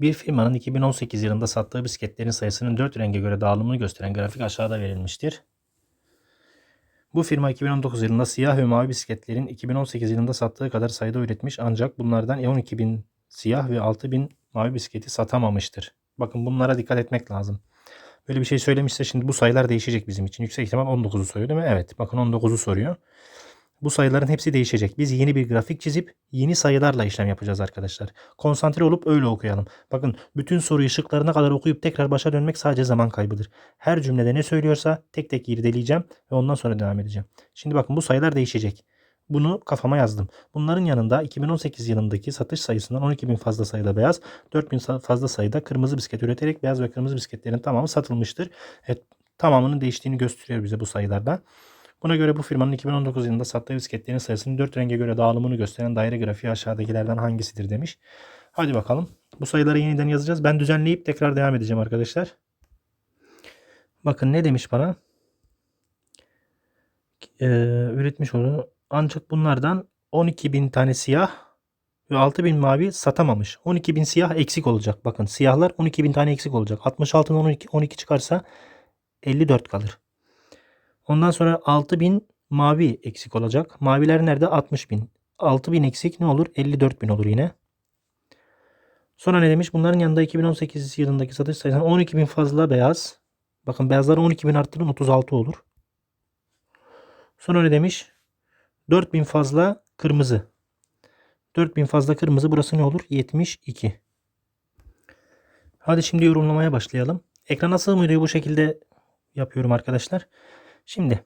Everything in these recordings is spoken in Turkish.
Bir firmanın 2018 yılında sattığı bisikletlerin sayısının 4 renge göre dağılımını gösteren grafik aşağıda verilmiştir. Bu firma 2019 yılında siyah ve mavi bisikletlerin 2018 yılında sattığı kadar sayıda üretmiş ancak bunlardan 12.000 siyah ve 6.000 mavi bisikleti satamamıştır. Bakın bunlara dikkat etmek lazım. Böyle bir şey söylemişse şimdi bu sayılar değişecek bizim için. Yüksek ihtimal 19'u soruyor değil mi? Evet. Bakın 19'u soruyor. Bu sayıların hepsi değişecek. Biz yeni bir grafik çizip yeni sayılarla işlem yapacağız arkadaşlar. Konsantre olup öyle okuyalım. Bakın bütün soruyu şıklarına kadar okuyup tekrar başa dönmek sadece zaman kaybıdır. Her cümlede ne söylüyorsa tek tek irdeleyeceğim ve ondan sonra devam edeceğim. Şimdi bakın bu sayılar değişecek. Bunu kafama yazdım. Bunların yanında 2018 yılındaki satış sayısından 12.000 fazla sayıda beyaz, 4.000 fazla sayıda kırmızı bisiklet üreterek beyaz ve kırmızı bisikletlerin tamamı satılmıştır. Evet, tamamının değiştiğini gösteriyor bize bu sayılarda. Buna göre bu firmanın 2019 yılında sattığı bisikletlerin sayısının 4 renge göre dağılımını gösteren daire grafiği aşağıdakilerden hangisidir demiş. Hadi bakalım. Bu sayıları yeniden yazacağız. Ben düzenleyip tekrar devam edeceğim arkadaşlar. Bakın ne demiş bana? Ee, üretmiş olduğunu ancak bunlardan 12.000 tane siyah ve 6.000 mavi satamamış. 12.000 siyah eksik olacak. Bakın siyahlar 12.000 tane eksik olacak. 66'dan 12, 12 çıkarsa 54 kalır. Ondan sonra 6000 mavi eksik olacak. Maviler nerede? 60.000. 6000 eksik ne olur? 54.000 olur yine. Sonra ne demiş? Bunların yanında 2018 yılındaki satış sayısından 12.000 fazla beyaz. Bakın beyazları 12.000 arttırın 36 olur. Sonra ne demiş? 4000 fazla kırmızı. 4000 fazla kırmızı burası ne olur? 72. Hadi şimdi yorumlamaya başlayalım. Ekrana sığmıyor bu şekilde yapıyorum arkadaşlar. Şimdi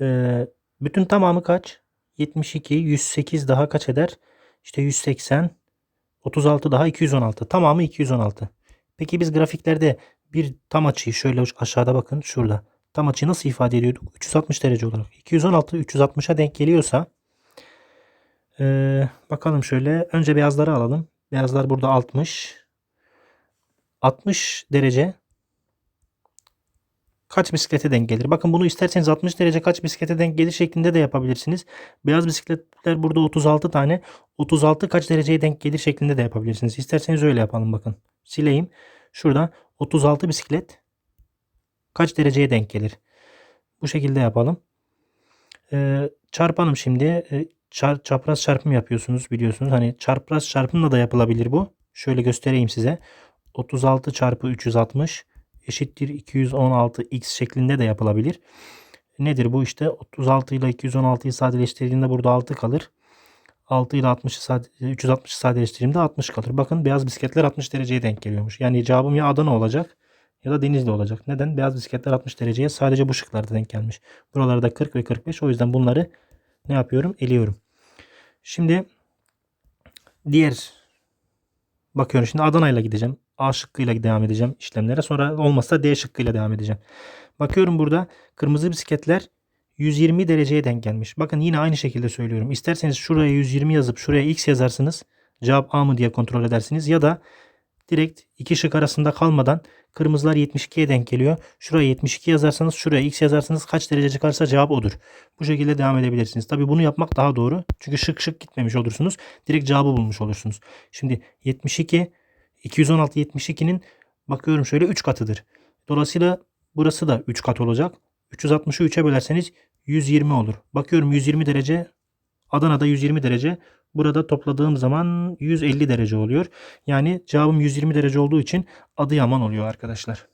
e, bütün tamamı kaç? 72, 108 daha kaç eder? İşte 180, 36 daha 216. Tamamı 216. Peki biz grafiklerde bir tam açıyı şöyle aşağıda bakın şurada. Tam açıyı nasıl ifade ediyorduk? 360 derece olarak. 216 360'a denk geliyorsa e, bakalım şöyle. Önce beyazları alalım. Beyazlar burada 60. 60 derece kaç bisiklete denk gelir? Bakın bunu isterseniz 60 derece kaç bisiklete denk gelir şeklinde de yapabilirsiniz. Beyaz bisikletler burada 36 tane. 36 kaç dereceye denk gelir şeklinde de yapabilirsiniz. İsterseniz öyle yapalım bakın. Sileyim. Şurada 36 bisiklet kaç dereceye denk gelir? Bu şekilde yapalım. Ee, çarpanım şimdi. Ee, çar, çapraz çarpım yapıyorsunuz biliyorsunuz. Hani çapraz çarpımla da yapılabilir bu. Şöyle göstereyim size. 36 çarpı 360 eşittir 216x şeklinde de yapılabilir. Nedir bu işte 36 ile 216'yı sadeleştirdiğinde burada 6 kalır. 6 ile 60'ı 360'ı sadeleştirdiğimde 60 kalır. Bakın beyaz bisikletler 60 dereceye denk geliyormuş. Yani cevabım ya Adana olacak ya da Denizli olacak. Neden? Beyaz bisikletler 60 dereceye sadece bu şıklarda denk gelmiş. Buralarda 40 ve 45 o yüzden bunları ne yapıyorum? Eliyorum. Şimdi diğer bakıyorum şimdi Adana ile gideceğim. A şıkkıyla devam edeceğim işlemlere. Sonra olmazsa D şıkkıyla devam edeceğim. Bakıyorum burada kırmızı bisikletler 120 dereceye denk gelmiş. Bakın yine aynı şekilde söylüyorum. İsterseniz şuraya 120 yazıp şuraya X yazarsınız. Cevap A mı diye kontrol edersiniz. Ya da direkt iki şık arasında kalmadan kırmızılar 72'ye denk geliyor. Şuraya 72 yazarsanız şuraya X yazarsanız kaç derece çıkarsa cevap odur. Bu şekilde devam edebilirsiniz. Tabi bunu yapmak daha doğru. Çünkü şık şık gitmemiş olursunuz. Direkt cevabı bulmuş olursunuz. Şimdi 72 216 72'nin bakıyorum şöyle 3 katıdır. Dolayısıyla burası da 3 kat olacak. 360'ı 3'e bölerseniz 120 olur. Bakıyorum 120 derece. Adana'da 120 derece. Burada topladığım zaman 150 derece oluyor. Yani cevabım 120 derece olduğu için Adıyaman oluyor arkadaşlar.